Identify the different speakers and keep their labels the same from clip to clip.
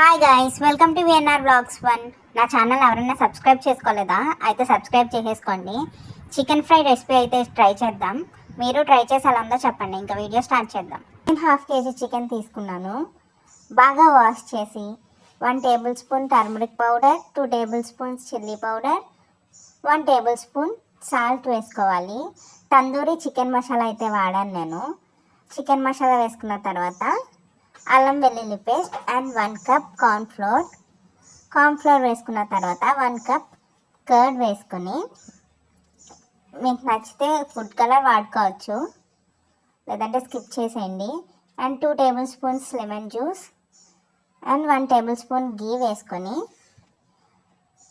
Speaker 1: Hi guys welcome to VNR blogs one నా channel ఎవరైనా subscribe చేసుకోలేదా? అయితే సబ్స్క్రైబ్ చేసేసుకోండి. చికెన్ ఫ్రై రెసిపీ అయితే ట్రై చేద్దాం. మీరు ట్రై చేసి ఎలా ఉందో చెప్పండి. ఇంకా వీడియో స్టార్ట్ చేద్దాం. నేను హాఫ్ కేజీ చికెన్ తీసుకున్నాను. బాగా వాష్ చేసి one tablespoon turmeric powder two tablespoons chilli powder one tablespoon salt వేసుకోవాలి. తందూరి చికెన్ మసాలా అయితే వాడాను నేను. చికెన్ మసాలా వేసుకున్న తర్వాత అల్లం వెల్లుల్లి paste and one cup cornflour. Cornflour వేసుకున్న తర్వాత వన్ కప్ కర్డ్ వేసుకొని మీకు నచ్చితే ఫుడ్ కలర్ వాడుకోవచ్చు. లేదంటే స్కిప్ చేసేయండి. And two tablespoons lemon juice and one tablespoon ghee వేసుకొని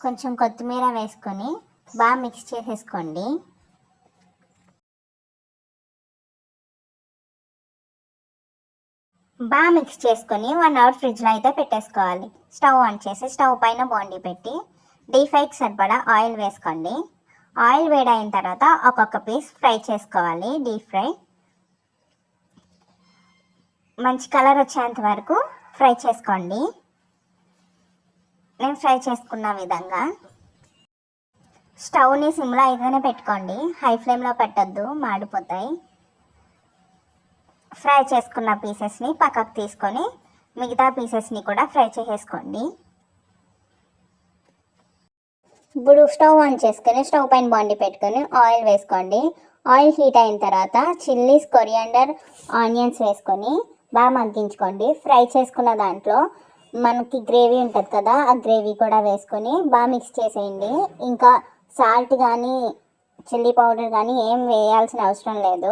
Speaker 1: కొంచెం కొత్తిమీర వేసుకొని బాగా మిక్స్ చేసేసుకోండి. బాగా మిక్స్ చేసుకొని వన్ అవర్ ఫ్రిడ్జ్లో అయితే పెట్టేసుకోవాలి. స్టవ్ ఆన్ చేసి స్టవ్ పైన బాండీ పెట్టి డీప్ ఫ్రైకి సరిపడా ఆయిల్ వేసుకోండి. ఆయిల్ వేడైన తర్వాత ఒక్కొక్క పీస్ ఫ్రై చేసుకోవాలి డీప్ ఫ్రై. మంచి కలర్ వచ్చేంత వరకు ఫ్రై చేసుకోండి. నేను ఫ్రై చేసుకున్న విధంగా. స్టవ్ని సిమ్లో అయితేనే పెట్టుకోండి. హై ఫ్లేమ్లో పెట్టొద్దు మాడిపోతాయి. ఫ్రై చేసుకున్న పీసెస్ని పక్కకు తీసుకొని మిగతా పీసెస్ని కూడా ఫ్రై చేసేసుకోండి. ఇప్పుడు స్టవ్ ఆన్ చేసుకొని స్టవ్ పైన బాండి పెట్టుకొని ఆయిల్ వేసుకోండి. ఆయిల్ హీట్ అయిన తర్వాత చిల్లీస్ కొరియాండర్ ఆనియన్స్ వేసుకొని బాగా మగ్గించుకోండి. ఫ్రై చేసుకున్న దాంట్లో మనకి గ్రేవీ ఉంటుంది కదా ఆ గ్రేవీ కూడా వేసుకొని బాగా మిక్స్ చేసేయండి. ఇంకా సాల్ట్ కానీ చిల్లీ పౌడర్ కానీ ఏం వేయాల్సిన అవసరం లేదు.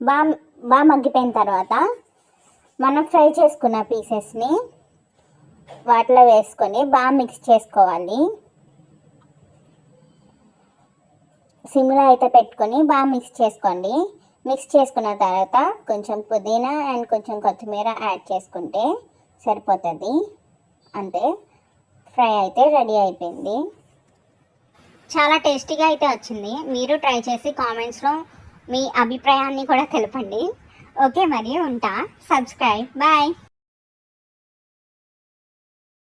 Speaker 1: బాగా బాగా మగ్గిపోయిన తర్వాత మనం ఫ్రై చేసుకున్న పీసెస్ని వాటిలో వేసుకొని బాగా మిక్స్ చేసుకోవాలి. సిమ్లో అయితే పెట్టుకొని బాగా మిక్స్ చేసుకోండి. మిక్స్ చేసుకున్న తర్వాత కొంచెం పుదీనా అండ్ కొంచెం కొత్తిమీర యాడ్ చేసుకుంటే సరిపోతుంది. అంతే ఫ్రై అయితే రెడీ అయిపోయింది. చాలా టేస్టీగా అయితే వచ్చింది. మీరు ట్రై చేసి కామెంట్స్లో మీ అభిప్రాయాన్ని కూడా తెలపండి. ఓకే మరి ఉంటా. Subscribe bye